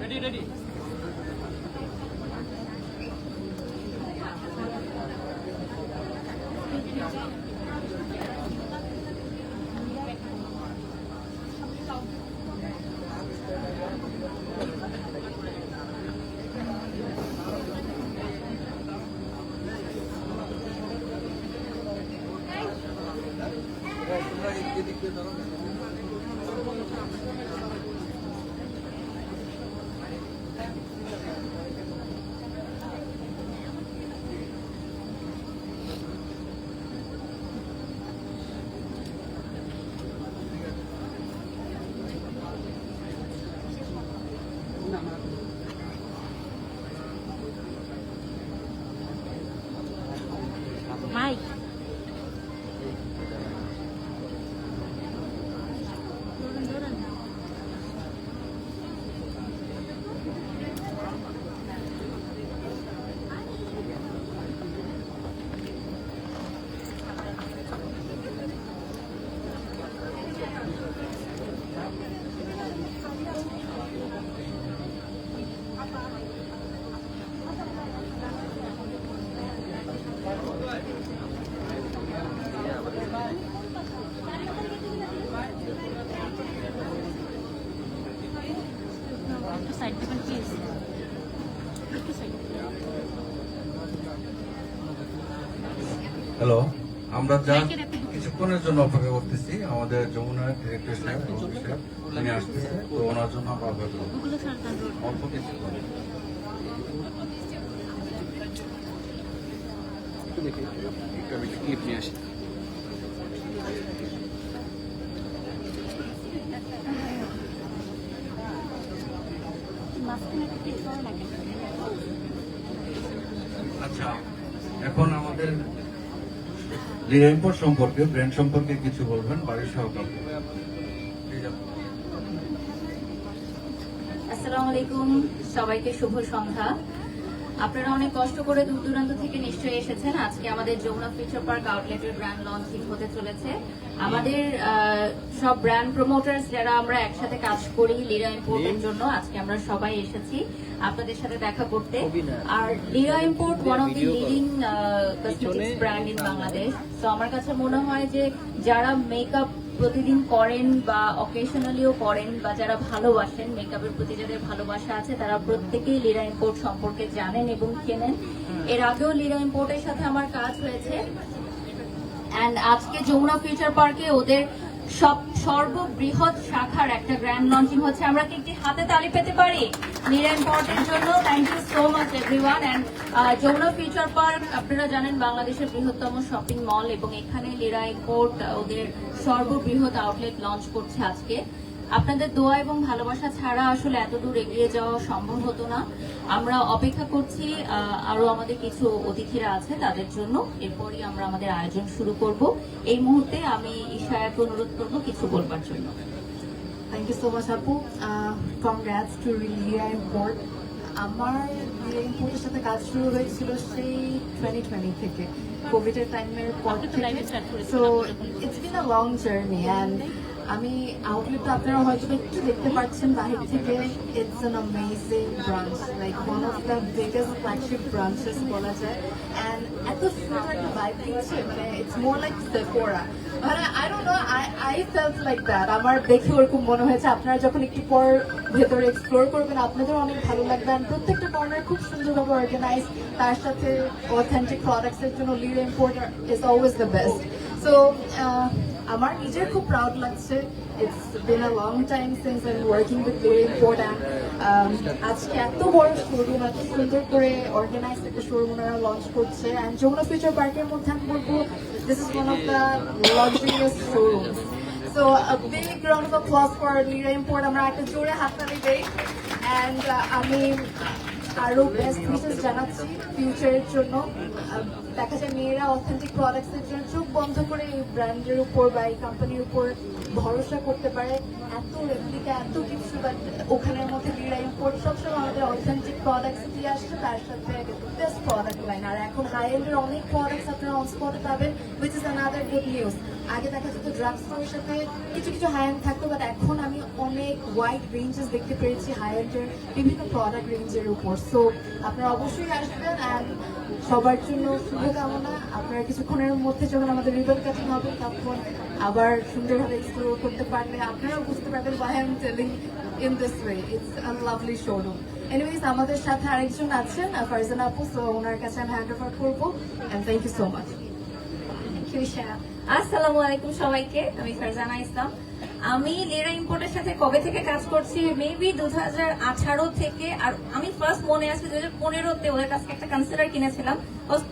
Ready ready mic একটু side দেবেন please একটু সাইড হ্যালো আমরা যা। কিছুক্ষণের জন্য অপেক্ষা করতেছি আমাদের যমুনার ডিরেক্টর সাহেব তিনি আসতেছে তো ওনার জন্য আমরা অপেক্ষা করব। অল্প কিছুক্ষণ নিয়ে আসি আচ্ছা এখন আমাদের রিএম্পোর সম্পর্কে ব্র্যান্ড সম্পর্কে কিছু বলবেন বাড়ির সহকারী আসসালামু আলাইকুম সবাইকে শুভ সন্ধ্যা। আপনারা অনেক কষ্ট করে দূর দূরান্ত থেকে নিশ্চয়ই এসেছেন। আজকে আমাদের যমুনা ফিউচার পার্ক আউটলেটের ব্র্যান্ড লঞ্চিং হতে চলেছে। আমাদের আহ, সব ব্র্যান্ড প্রমোটার্স যারা আমরা একসাথে কাজ করি লিরা ইম্পোর্টের জন্য আজকে আমরা সবাই এসেছি। আপনাদের সাথে দেখা করতে। আর Lira import one of the leading cosmetics brand in Bangladesh তো আমার কাছে মনে হয় যে যারা মেকআপ প্রতিদিন করেন বা অকেশনালিও করেন বা যারা ভালোবাসেন মেকআপের প্রতি যাদের ভালোবাসা আছে তারা প্রত্যেকেই লিরা ইম্পোর্ট সম্পর্কে জানেন এবং কেনেন। এর আগেও লিরা ইম্পোর্টের সাথে আমার কাজ হয়েছে। অ্যান্ড আজকে যমুনা ফিউচার পার্কে ওদের সব সর্ববৃহৎ শাখার একটা গ্র্যান্ড লঞ্চিং হচ্ছে। আমরা কি একটি হাতে তালি পেতে পারি? লিরা ইম্পোর্টের জন্য। Thank you so much everyone and Jamuna future park আপনারা জানেন বাংলাদেশের বৃহত্তম শপিং মল এবং এখানে লিরা ইম্পোর্ট ওদের সর্ববৃহৎ আউটলেট লঞ্চ করছে আজকে। আপনাদের দোয়া এবং ভালোবাসা ছাড়া আসলে এত দূর এগিয়ে যাওয়া সম্ভব হতো না। আমরা অপেক্ষা করছি আহ, আরও আমাদের কিছু অতিথিরা আছে তাদের জন্য। এরপরই আমরা আমাদের আয়োজন শুরু করব। এই মুহূর্তে আমি ঈশায়াকে অনুরোধ করব কিছু বলবার জন্য। থ্যাংক ইউ সো মাচ আপু কংগ্রাটস টু রিলিয়া ইম্পোর্ট আমার রিলিয়া সাথে কাজ শুরু হয়েছিল সেই টোয়েন্টি টোয়েন্টি থেকে। কোভিডের টাইমের পর থেকে। So it's been a long journey and আমি আউটলেটটা আপনারা হয়তো একটু দেখতে পাচ্ছেন, বাহির থেকে it's an amazing branch like one of the biggest flagship branches বলা যায়। অ্যান্ড এত সুন্দর একটা ভাইব দিচ্ছে মানে ইটস মোর লাইক সেফোরা মানে I don't know I I felt like that আমার দেখে ওরকম মনে হয়েছে, আপনারা যখন একটু পর ভেতরে এক্সপ্লোর করবেন, আপনাদেরও অনেক ভালো লাগবে। আর প্রত্যেকটা কর্নার খুব সুন্দরভাবে অর্গানাইজ তার সাথে অথেন্টিক প্রোডাক্টসের জন্য lead import is always the best so আমার নিজের খুব প্রাউড লাগছে। It's been a long time since I working with lead import and আজকে এত বড় শোরুম এত সুন্দর করে অর্গানাইজ একটা শোরুম ওনারা লঞ্চ করছে। অ্যান্ড যমুনা ফিউচার পার্কের মধ্যে আমি বলব this is one of the luxurious showrooms so a big round of applause for Import আমরা একটা জোরে হাততালি দেই। অ্যান্ড আমি আরও বেস্ট উইশেস জানাচ্ছি ফিউচারের জন্য। দেখা যায় মেয়েরা অথেন্টিক প্রোডাক্টসের জন্য চোখ বন্ধ করে এই ব্র্যান্ডের উপর বা এই কোম্পানির উপর ভরসা করতে পারে। এত রেপ্লিকা এত কিছু বাট ওখানের মধ্যে লিরা ইম্পোর্ট সবসময় আমাদের অথেন্টিক প্রোডাক্টস দিয়ে আসছে, তার সাথে বেস্ট প্রোডাক্ট লাইন আর এখন হাই এন্ডের অনেক প্রোডাক্টস আপনারা অন স্পটে পাবেন which is another good news আগে দেখা যেত ড্রাগ স্টোরের সাথে কিছু কিছু হাই এন্ড থাকতো বাট এখন আমি অনেক ওয়াইড রেঞ্জেস দেখতে পেরেছি হাই এন্ডের বিভিন্ন প্রোডাক্ট রেঞ্জের উপর। সো আপনারা অবশ্যই আসবেন অ্যান্ড সবার জন্য শুভকামনা। আপনারা কিছুক্ষণের মধ্যে যখন আমাদের রিবেল কাটিং হবে, তখন আবার সুন্দরভাবে এক্সপ্লোর করতে পারলে আপনারাও বুঝতে পারবেন why I am telling in this way it's a lovely showroom anyways আমাদের সাথে আরেকজন আছেন ফারজানা আপু সো ওনার কাছে আমি হ্যান্ড ওভার করব and thank you so much সাথে কবে থেকে কাজ করছি? থেকে কিনেছিলাম।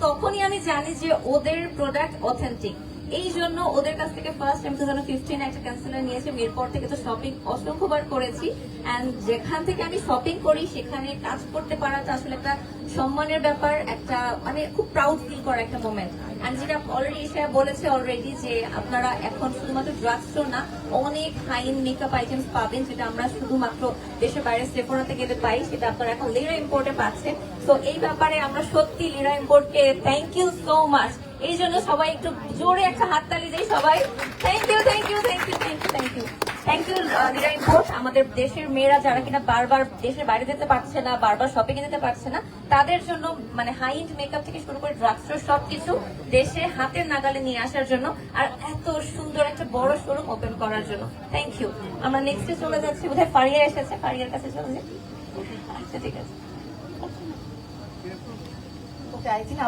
তখনই আমি জানি যে ওদের প্রোডাক্ট অথেন্টিক এই জন্য ওদের কাছ থেকে ফার্স্ট আমি টু থাউজেন্ড ফিফটিন একটা কনসিলার নিয়েছি। এরপর থেকে তো শপিং অসংখ্যবার করেছি। অ্যান্ড যেখান থেকে আমি শপিং করি, সেখানে কাজ করতে পারাটা আসলে একটা সম্মানের ব্যাপার, একটা মানে খুব প্রাউড ফিল করা একটা মোমেন্ট অ্যান্ড যেটা অলরেডি সে বলেছে অলরেডি যে আপনারা এখন শুধুমাত্র ড্রাগ স্টোর না, অনেক হাইন মেকআপ আইটেমস পাবেন, যেটা আমরা শুধুমাত্র দেশের বাইরে সেফোনাতে গেলে পাই, সেটা আপনারা এখন লিরা ইম্পোর্টে পাচ্ছেন। তো এই ব্যাপারে আমরা সত্যি লিরা ইম্পোর্টকে থ্যাংক ইউ সো মাচ এই জন্য সবাই একটু জোরে একটা হাততালি দেই সবাই। Thank you thank you thank you thank you thank you thank you Lira import আমাদের দেশের মেয়েরা যারা কিনা বারবার দেশের বাইরে যেতে পারছে না, বারবার শপিং এ যেতে পারছে না, তাদের জন্য মানে হাই এন্ড মেকআপ থেকে শুরু করে ড্রাগ স্টোর সবকিছু দেশে হাতের নাগালে নিয়ে আসার জন্য আর এত সুন্দর একটা বড় শোরুম ওপেন করার জন্য। থ্যাংক ইউ আমরা নেক্সটে চলে যাচ্ছি। বোধহয় ফারিয়া এসেছে। ফারিয়ার কাছে চলে যাই আচ্ছা ঠিক আছে।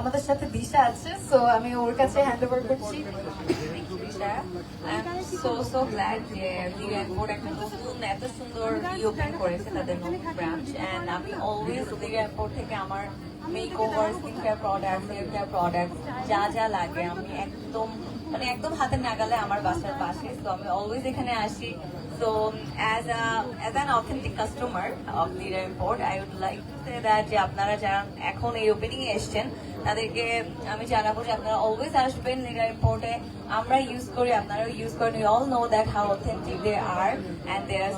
আমাদের সাথে দিশা আছে সো আমি ওর কাছে হ্যান্ড ওভার করছি। সো সো গ্ল্যাড যে লিগা এয়ারপোর্ট একটা নতুন, এত সুন্দর ওপেন করেছে তাদের নতুন ব্রাঞ্চ এন্ড আমি অলওয়েজ লিগা এয়ারপোর্ট থেকে আমার makeover skin care product hair care product যা যা লাগে আমি একদম মানে একদম হাতের নাগালে আমার বাসার পাশে। তো আমি অলওয়েজ এখানে আসি। So as a as an authentic customer of Lira Import, I would like that যে আপনারা যারা এখন এই ওপেনিং এ এসছেন তাদেরকে আমি জানাব যে আপনারা অলওয়েজ আসবেন লিরা ইম্পোর্টে আমরা ইউজ করি আপনারাও ইউজ করেন। You all know that how authentic they are and they are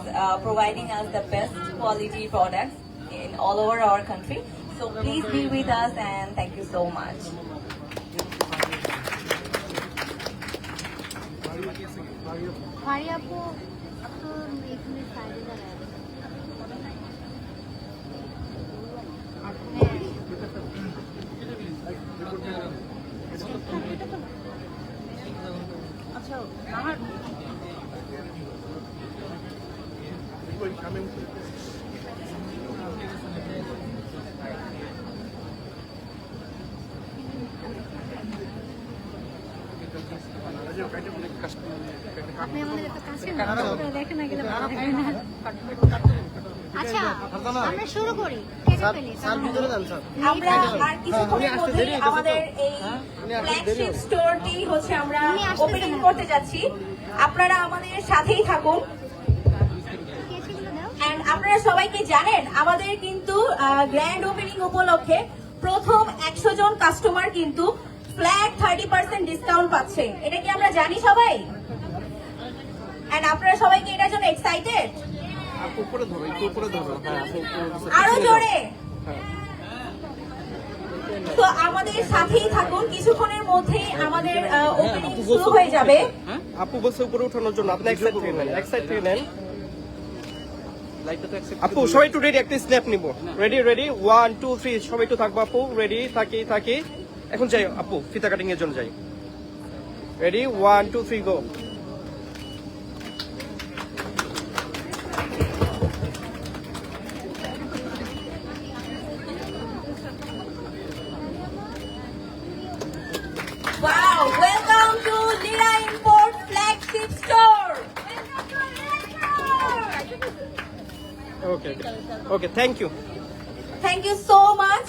providing us the best quality products in all over our country. So please be with us and thank you so much. ফারি আপু তো এখানে সাইডে দাঁড়ায় আচ্ছা আমরা শুরু করি আমরা আর কিছুক্ষণের আমাদের এই ফ্ল্যাগশিপ স্টোরটি হচ্ছে আমরা ওপেনিং করতে যাচ্ছি। আপনারা আমাদের সাথেই থাকুন। আপনারা সবাইকে জানেন আমাদের কিন্তু গ্র্যান্ড ওপেনিং উপলক্ষে প্রথম একশো জন কাস্টমার কিন্তু ফ্ল্যাট থার্টি পার্সেন্ট ডিসকাউন্ট পাচ্ছে। এটা কি আমরা জানি সবাই? এন্ড আপনারা সবাইকে এটার জন্য এক্সাইটেড হ্যাঁ আরও জোরে। তো আমাদের সাথেই থাকুন কিছুক্ষণের মধ্যেই আমাদের ওপেনিং শুরু হয়ে যাবে। আপু বলছে উপরে উঠানোর জন্য আপনি এক সাইড থেকে নেন এক সাইড থেকে নেন। আপু সবাই একটু রেডি একটা স্ন্যাপ নিব। Ready ready one two three সবাই একটু থাকব আপু। রেডি থাকি থাকি। এখন যাই আপু ফিতা কাটিং এর জন্য যাই ready one two three go flagship store. Okay okay Thank you so much.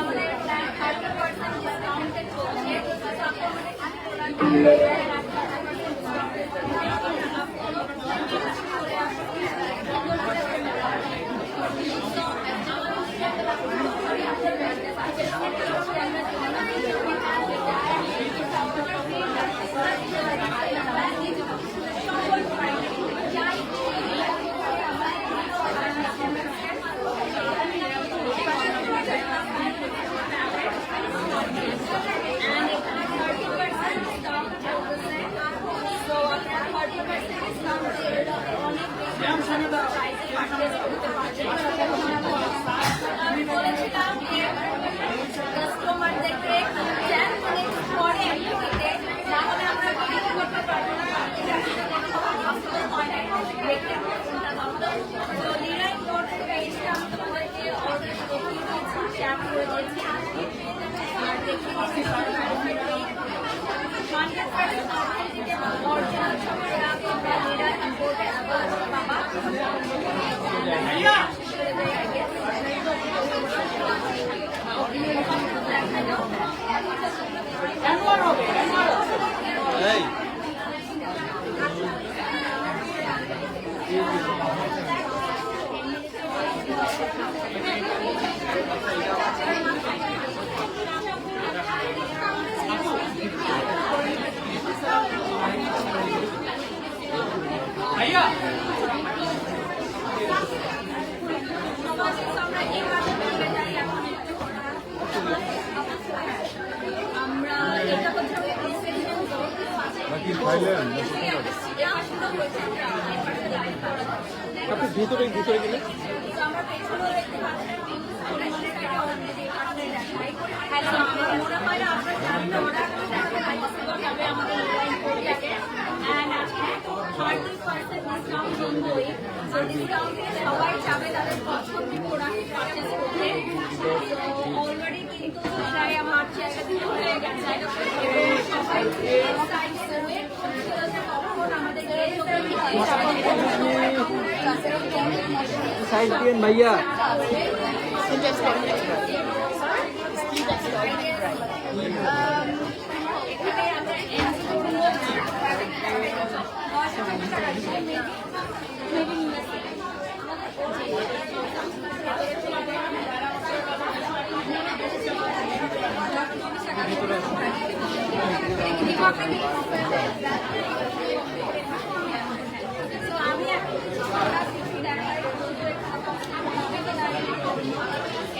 আমাদের প্রায় থার্টি পার্সেন্ট ডিসকাউন্টে চলছে এই আমরা এটা হচ্ছে আপনি ভিতরে ভিতরে গেলে সবাই যাবে তাদের পছন্দের প্রোডাক্ট সবাই excited হয়ে কখন আমাদের সাইড দিন ভাইয়া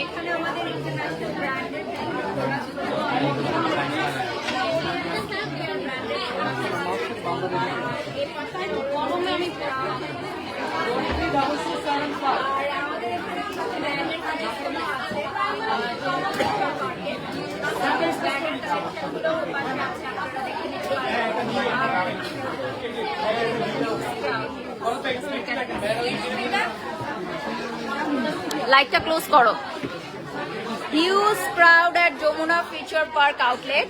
এখানে আমাদের ইন্টারন্যাশনাল ব্র্যান্ডের গরমে আমি আর আমাদের এখানে কিছু ব্র্যান্ডের কালেকশন আছে ব্র্যান্ডের কালেকশনগুলো আছে আপনারা দেখে নিতে লাইটটা ক্লোজ করো। Huge crowd at Jamuna future park outlet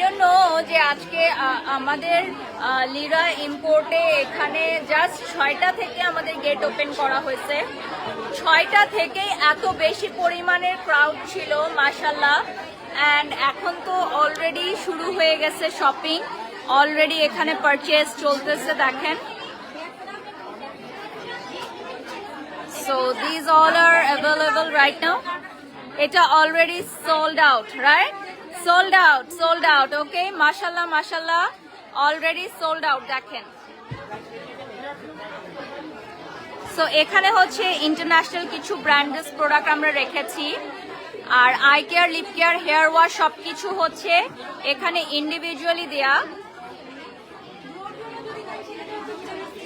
don't যে আজকে আমাদের লিরা ইম্পোর্টে এখানে জাস্ট ছয়টা থেকে আমাদের গেট ওপেন করা হয়েছে। ছয়টা থেকেই এত বেশি পরিমাণের ক্রাউড ছিল মাসাল্লাহ অ্যান্ড এখন তো অলরেডি শুরু হয়ে গেছে শপিং অলরেডি এখানে পারচেস চলতেছে, দেখেন। So these all are available right now. এটা already sold out right sold out sold out okay মাশাল্লাহ মাশাল্লাহ অলরেডি সোল্ড আউট দেখেন। সো এখানে হচ্ছে ইন্টারন্যাশনাল কিছু ব্র্যান্ডেস প্রোডাক্ট আমরা রেখেছি। আর eye care lip care hair wash সব কিছু হচ্ছে এখানে ইন্ডিভিজুয়ালি দেয়া।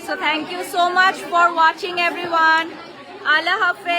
So, thank you so much for watching, everyone. Allah Hafiz.